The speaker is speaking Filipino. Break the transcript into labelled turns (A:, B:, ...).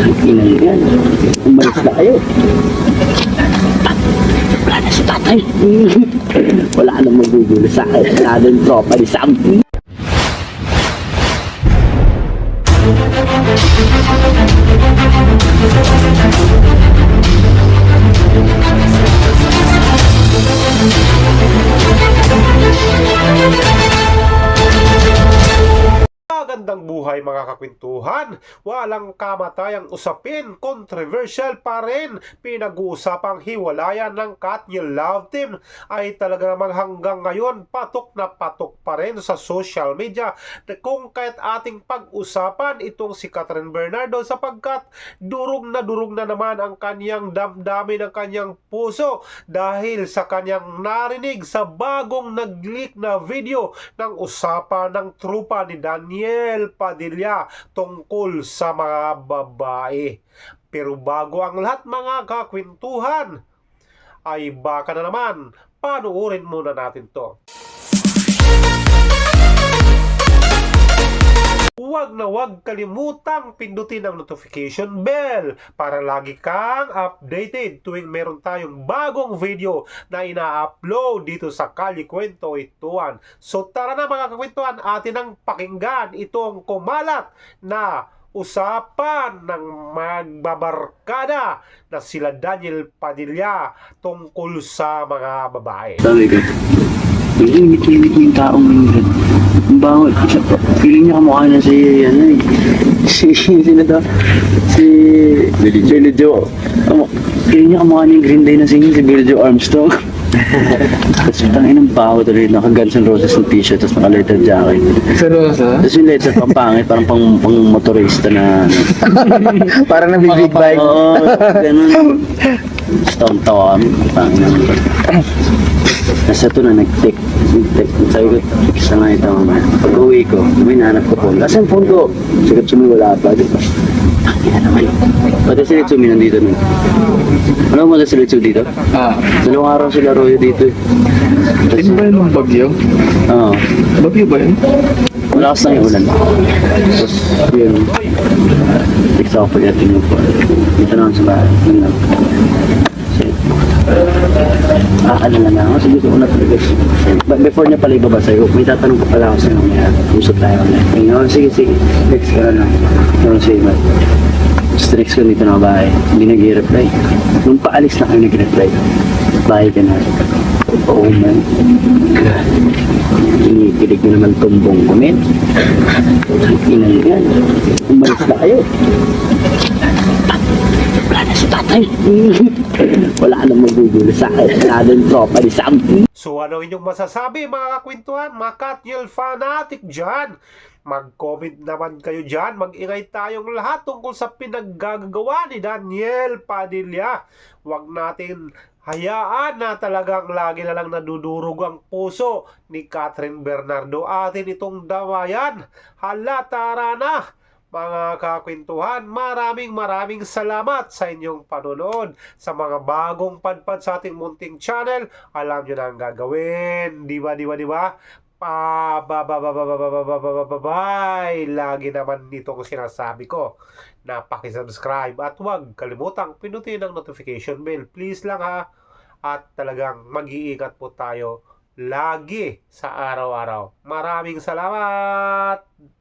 A: Inang yan. Umalis na kayo. Wala na si tatay. Wala nang magugulo sa akin. Wala nang tropa ni Sam.
B: Magandang buhay mga kakwentuhan. Walang kamatayang usapin, controversial pa rin. Pinag-uusapang hiwalayan ng Katniel Love Team ay talaga namang hanggang ngayon patok na patok pa rin sa social media. Kung kahit ating pag-usapan itong si Catherine Bernardo sapagkat durog na durog na naman ang kanyang damdamin ng kanyang puso dahil sa kanyang narinig sa bagong nag-leak na video ng usapan ng trupa ni Daniel Padilla tungkol sa mga babae. Pero bago ang lahat mga kakwentuhan, ay baka na naman, panuorin muna natin to. Huwag na huwag kalimutang pindutin ang notification bell para lagi kang updated tuwing meron tayong bagong video na ina-upload dito sa Kali Kwento Ituan. So tara na mga kakwentuhan, atin ang pakinggan itong kumalat na usapan ng magbabarkada na sila Daniel Padilla tungkol sa mga babae.
A: Sabi ko, ang init-init yung taong yun. Ang bango. Feeling niya kamukha na si, ano eh. Si, sino to? Si... Billy Joe. Billy Joe. Kamu, feeling niya kamukha niya yung Green Day na singing si Billy Joe Armstrong. Tapos tangin ng baho tuloy, naka Guns N' Roses ng t-shirt, tapos naka leather jacket.
C: Seryoso?
A: Tapos yung leather pang pangit, parang pang, pang motorista na ano.
C: Parang nabibig bike.
A: Oo, ganun. Tapos taon-tawa kami, naman Nasa ito na nag-take. Nag-take. Sabi ko, isa nga ito mamaya. Pag uwi ko, may nahanap ko phone. Asan phone ko? Sigat sumi, wala pa. Tangina naman. Pati si Litsumi nandito nun. Ano mo si Litsumi dito?
C: Ah.
A: Dalawang araw sila Royo dito eh. Tapos,
C: ba yun ng bagyo?
A: oo.
C: Bagyo ba yun?
A: Malakas na yung ulan. Tapos, yun. Fix ako pag atin yung phone. Dito na ako sa bahay. Yun lang. Kasi, ah, ano na ako. Sige, gusto ko na talaga. But before niya pala ibaba sa'yo, may tatanong ko pala ako sa'yo. May usap tayo ulit. Ayun, oh, sige, sige. Next ka na lang. Ano sa'yo, man. Strix ko dito na bahay. Hindi nag-reply. Nung paalis na kayo nag-reply. Bahay ka na. Oo, man. God. Kinikilig na naman tumbong ko, men. Inang yan. Umalis na kayo. Ah, Wala si tatay. Wala nang magugulo sa akin. Tropa ni Sam.
B: So ano inyong masasabi mga kakwentuhan, mga Katniel fanatic dyan? Mag-comment naman kayo dyan. Mag-ingay tayong lahat tungkol sa pinaggagawa ni Daniel Padilla. Huwag natin hayaan na talagang lagi na lang nadudurog ang puso ni Catherine Bernardo. Atin itong dawayan. Hala, tara na! Mga kakwentuhan, maraming maraming salamat sa inyong panonood sa mga bagong padpad sa ating munting channel. Alam nyo na ang gagawin. Di ba, di ba, di ba? Pa, ba, ba, ba, ba, ba, ba, ba, ba, ba, bye. Lagi naman dito ko sinasabi ko na pakisubscribe at huwag kalimutang pinutin ang notification bell. Please lang ha. At talagang mag-iingat po tayo lagi sa araw-araw. Maraming salamat!